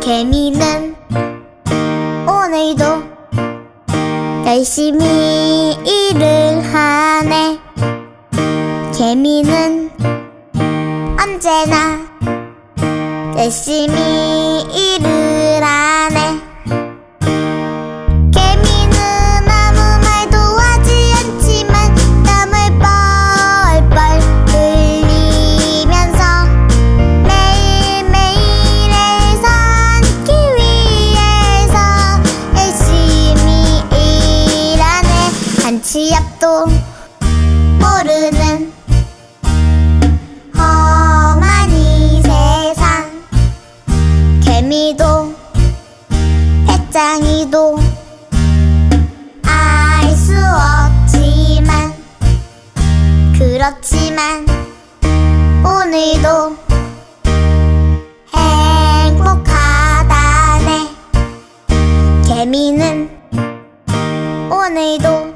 개미는 오늘도 열심히 일을 하네. 개미는 언제나 열심히 일을 앞도 모르는 험한 이 세상. 개미도 배짱이도 알 수 없지만 그렇지만 오늘도 행복하다네. 개미는 오늘도